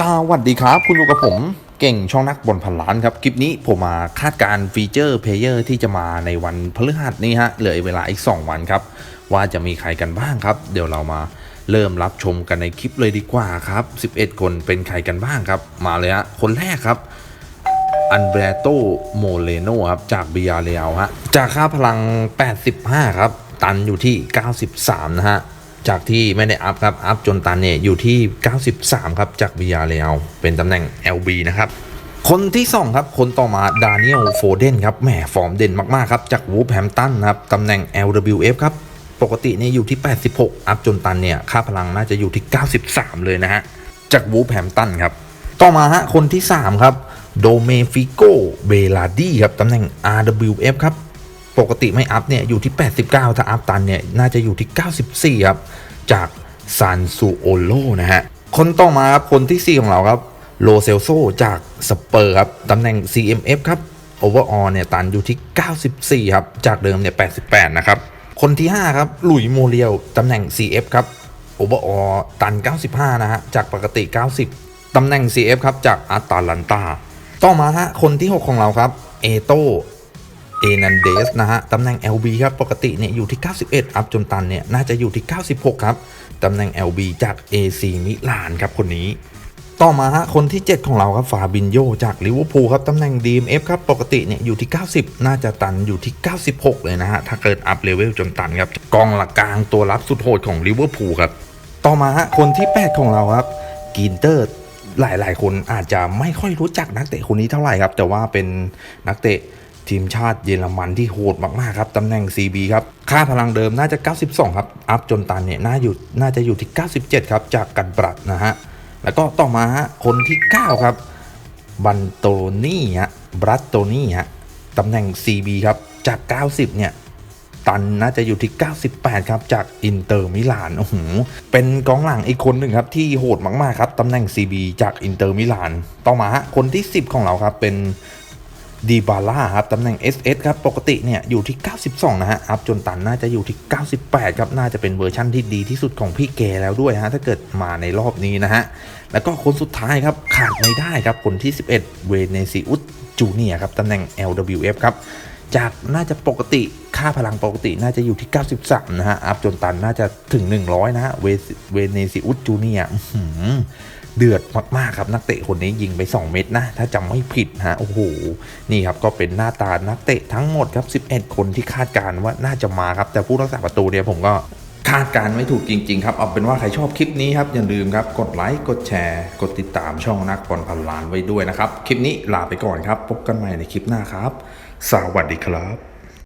สวัสดีครับ คุณอยู่กับผมเก่งช่องนักบอลพันล้านครับ คลิปนี้ผมมาคาดการฟีเจอร์เพลเยอร์ที่จะมาในวันพฤหัสนี้ฮะเหลือเวลาอีก 2 วันครับ ว่าจะมีใครกันบ้างครับ เดี๋ยวเรามาเริ่มรับชมกันในคลิปเลยดีกว่าครับ 11 คนเป็นใครกันบ้างครับ มาเลยฮะคนแรกครับอันเบรโตโมเลโนครับจากบิยาเรียลฮะจากค่าพลัง 85 ครับ ตันอยู่ที่ 93 นะฮะ จากที่ไม่ได้อัพครับ อัพจนตันเนี่ยอยู่ที่ 93 ครับ จากบิยาเรียลเป็นตำแหน่ง LB นะครับ คนที่ 2 ครับ คนต่อมาดานิเอลโฟเดนครับ แหม ฟอร์มเด่นมาก ๆ ครับ จากวูฟแฮมตันครับ ตำแหน่ง LWF ครับ ปกติเนี่ยอยู่ที่ 86 อัพจนตันเนี่ย ค่าพลังน่าจะอยู่ที่ 93 เลยนะฮะ จากวูฟแฮมตันครับ ต่อมาฮะ คนที่ 3 ครับ โดเมฟิโก เบลาดีครับ ตำแหน่ง RWF ครับ ปกติไม่อัพเนี่ยอยู่ที่ 89 ถ้าอัพตันเนี่ยน่าจะอยู่ที่ 94 ครับ จากซานซูโอโลนะฮะ คนต่อมาครับ คนที่ 4 ของเราครับโลเซลโซจากสเปอร์ครับตำแหน่ง CMF ครับโอเวอร์ออเนี่ยตันอยู่ที่ 94 ครับ จากเดิมเนี่ย 88 นะครับ คนที่ 5 ครับ หลุยโมเรียลตำแหน่ง CF ครับโอเวอร์ออตัน 95 นะฮะ จากปกติ 90 ตำแหน่ง CF ครับ จากอาตาลันตา ต่อมาฮะ คนที่ 6 ของเราครับ เอโต เอนันเดสนะฮะตำแหน่ง LB ครับปกติเนี่ยอยู่ที่ 91 อัพจนตันเนี่ยน่าจะอยู่ที่ 96 ครับตำแหน่ง LB จาก AC มิลานครับคนนี้ ต่อมาฮะคนที่ 7 ของเราครับฟาบินโยจากลิเวอร์พูลครับตำแหน่ง DMF ครับปกติเนี่ยอยู่ที่ 90 น่าจะตันอยู่ที่ 96 เลยนะฮะถ้าเกิดอัพเลเวลจนตันครับกองหลักกลางตัวรับสุดโหดของลิเวอร์พูลครับต่อมาฮะคนที่ 8 ของเราครับกินเตอร์หลายๆ คนอาจจะไม่ค่อยรู้จักนักเตะคนนี้เท่าไหร่ครับ แต่ว่าเป็นนักเตะ ทีมชาติเยอรมันที่โหดมากๆครับตำแหน่ง CB ครับ ค่าพลังเดิมน่าจะ 92 ครับ อัพจนตันเนี่ยน่าอยู่น่าจะอยู่ที่ 97 ครับ จากกันบรัดนะฮะ แล้วก็ต่อมาฮะคนที่ 9 ครับ บันโตนี่ฮะบรัตโตนี่ฮะตำแหน่ง CB ครับ จาก 90 เนี่ย ตันน่าจะอยู่ที่ 98 ครับ จากอินเตอร์มิลานโอ้โหเป็นกองหลังอีกคนหนึ่งครับ ที่โหดมากๆครับตำแหน่ง CB จากอินเตอร์มิลาน ต่อมาฮะคนที่ 10 ของเราครับเป็น ดีบาร่าครับตำแหน่ง SS ครับปกติเนี่ยอยู่ที่ 92 นะฮะอัพจนตันน่าจะอยู่ที่ 98 ครับ น่าจะเป็นเวอร์ชั่นที่ดีที่สุดของพี่แกแล้วด้วยฮะถ้าเกิดมาในรอบนี้นะฮะ แล้วก็คนสุดท้ายครับ ขาดไม่ได้ครับ คนที่ 11 เวเนซิอุสจูเนียครับตำแหน่ง LWF ครับ จากน่าจะปกติ ค่าพลังปกติน่าจะอยู่ที่ 93 นะฮะ อัพจนตันน่าจะถึง 100 นะฮะ เวเนซิอุสจูเนียร์อื้อหือเดือดมาก ๆ ครับ นักเตะคนนี้ยิงไป 2 เม็ดนะ ถ้าจำไม่ผิดฮะ โอ้โห นี่ครับ ก็เป็นหน้าตานักเตะทั้งหมดครับ 11 คนที่คาดการณ์ว่าน่าจะมาครับ แต่ผู้รักษาประตูเนี่ยผมก็คาดการณ์ไม่ถูกจริง ๆ ครับ เอาเป็นว่าใครชอบคลิปนี้ครับ อย่าลืมครับ กดไลค์กดแชร์ กดติดตามช่องนักบอลพันล้านไว้ด้วยนะครับ คลิปนี้ลาไปก่อนครับ พบกันใหม่ในคลิปหน้าครับ สวัสดีครับ